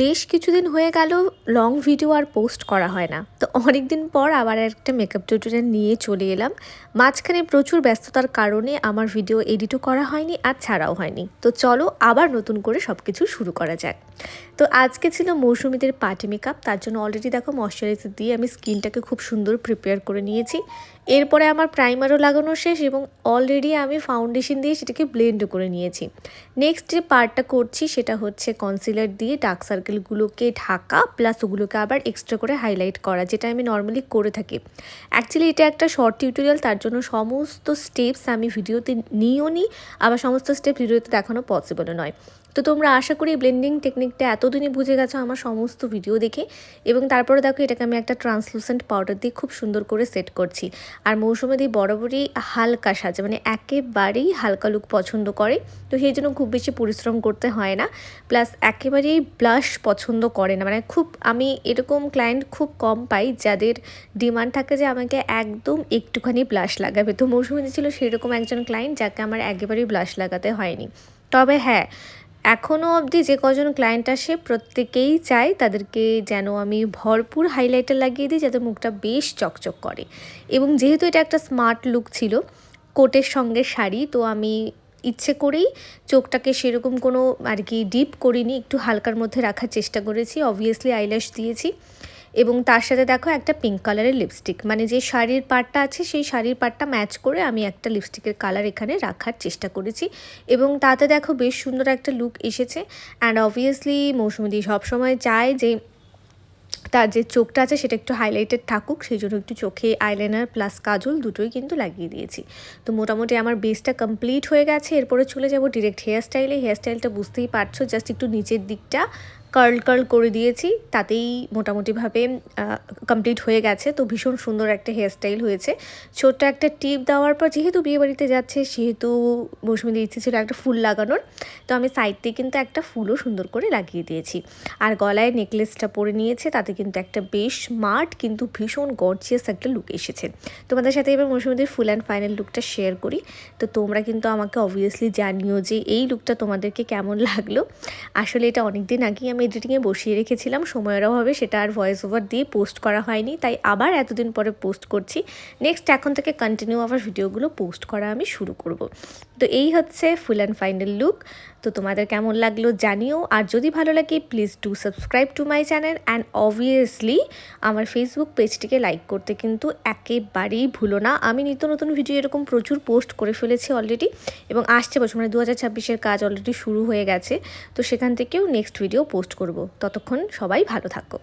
বেশ কিছুদিন হয়ে গেল লং ভিডিও আর পোস্ট করা হয় না। তো অনেক দিন পর আবার একটা মেকআপ টিউটোরিয়াল নিয়ে চলে এলাম। মাঝখানে প্রচুর ব্যস্ততার কারণে আমার ভিডিও এডিটও করা হয়নি আর ছাড়াও হয়নি। তো চলো আবার নতুন করে সব কিছু শুরু করা যাক। তো আজকে ছিল মৌসুমিদের পার্টি মেকআপ তার জন্য অলরেডি দেখো ময়শ্চারাইজার দিয়ে আমি স্কিনটাকে খুব সুন্দর প্রিপেয়ার করে নিয়েছি। এরপরে আমার প্রাইমারও লাগানো শেষ এবং অলরেডি আমি ফাউন্ডেশন দিয়ে সেটাকে ব্লেন্ডও করে নিয়েছি। নেক্সট যে পার্টটা করছি সেটা হচ্ছে কনসিলার দিয়ে ডার্ক সার্কেলগুলোকে ঢাকা প্লাস ওগুলোকে আবার এক্সট্রা করে হাইলাইট করা, যেটা আমি নর্মালি করে থাকি। অ্যাকচুয়ালি এটা একটা শর্ট টিউটোরিয়াল তার জন্য সমস্ত স্টেপস আমি ভিডিওতে নিয়েও নিই আবার সমস্ত স্টেপ ভিডিওতে দেখানো পসিবল নয়। তো তোমরা আশা করি ব্লেন্ডিং টেকনিকটা এতদিনই বুঝে গেছো আমার সমস্ত ভিডিও দেখে। এবং তারপরে দেখো এটাকে আমি একটা ট্রান্সলুসেন্ট পাউডার দিয়ে খুব সুন্দর করে সেট করছি। আর মৌসুমে দিয়ে বরাবরই হালকা সাজে মানে একেবারেই হালকা লুক পছন্দ করে। তো সেই জন্য খুব বেশি পরিশ্রম করতে হয় না। প্লাস একেবারেই ব্লাশ পছন্দ করে না। মানে খুব, আমি এরকম ক্লায়েন্ট খুব কম পাই যাদের ডিমান্ড থাকে যে আমাকে একদম একটুখানি ব্লাশ লাগাবে। তো মৌসুমী ছিল সেরকম একজন ক্লায়েন্ট যাকে আমার একেবারেই ব্লাশ লাগাতে হয়নি। তবে হ্যাঁ এখনও অবধি যে কজন ক্লায়েন্ট আসে, প্রত্যেকেই চায় তাদেরকে যেন আমি ভরপুর হাইলাইটার লাগিয়ে দিই যাতে মুখটা বেশ চকচক করে। এবং যেহেতু এটা একটা স্মার্ট লুক ছিল, কোটের সঙ্গে শাড়ি, তো আমি ইচ্ছে করেই চোখটাকে সেরকম কোনো আর কি ডিপ করিনি, একটু হালকার মধ্যে রাখার চেষ্টা করেছি। অবভিয়াসলি আইল্যাশ দিয়েছি। এবং তার সাথে দেখো একটা পিঙ্ক কালারের লিপস্টিক মানে যে শাড়ির পার্টটা আছে, সেই শাড়ির পার্টটা ম্যাচ করে আমি একটা লিপস্টিকের কালার এখানে রাখার চেষ্টা করেছি। এবং তাতে দেখো বেশ সুন্দর একটা লুক এসেছে। অ্যান্ড অবভিয়াসলি মৌসুমি সবসময় চায় যে তার যে চোখটা আছে সেটা একটু হাইলাইটেড থাকুক, সেই জন্য একটু চোখে আইলাইনার প্লাস কাজল দুটোই কিন্তু লাগিয়ে দিয়েছি। তো মোটামুটি আমার বেসটা কমপ্লিট হয়ে গেছে। এরপরে চলে যাব ডিরেক্ট হেয়ার স্টাইলে হেয়ার স্টাইলটা বুঝতেই পারছ জাস্ট একটু নিচের দিকটা কার্ল কার্ল করে দিয়েছি, তাতেই মোটামুটিভাবে কমপ্লিট হয়ে গেছে। তো ভীষণ সুন্দর একটা হেয়ারস্টাইল হয়েছে। ছোট্ট একটা টিপ দেওয়ার পর, যেহেতু বিয়েবাড়িতে যাচ্ছে, সেহেতু মৌসুমি ইচ্ছে ছিল একটা ফুল লাগানোর, তো আমি সাইড দিয়ে কিন্তু একটা ফুলও সুন্দর করে লাগিয়ে দিয়েছি। আর গলায় নেকলেসটা পরে নিয়েছে, তাতে কিন্তু একটা বেশ স্মার্ট কিন্তু ভীষণ গর্জিয়াস একটা লুক এসেছে। তোমাদের সাথে এবার মৌসুমিদের ফুল অ্যান্ড ফাইনাল লুকটা শেয়ার করি। তো তোমরা কিন্তু আমাকে অবভিয়াসলি জানিও যে এই লুকটা তোমাদেরকে কেমন লাগল। আসলে এটা অনেক দিন আগেই আমি এডিটিংয়ে বসিয়ে রেখেছিলাম, সময়ের অভাবে সেটা আর ভয়েস ওভার দিয়ে পোস্ট করা হয়নি, তাই আবার এতদিন পরে পোস্ট করছি। নেক্সট এখন থেকে কন্টিনিউ আবার ভিডিওগুলো পোস্ট করা আমি শুরু করব। তো এই হচ্ছে ফুল অ্যান্ড ফাইনাল লুক তো তোমাদের কেমন লাগল জানিও, আর যদি ভালো লাগে please do subscribe to my channel and obviously আমার ফেসবুক পেজটিকে লাইক করতে কিন্তু একেবারেই ভুলো না। আমি নিত্য নতুন ভিডিও এরকম প্রচুর পোস্ট করে ফেলেছি অলরেডি এবং আসছে বছর মানে দু হাজার কাজ অলরেডি শুরু হয়ে গেছে। তো সেখান থেকেও নেক্সট ভিডিও পোস্ট করব। ততক্ষণ সবাই ভালো থাকো।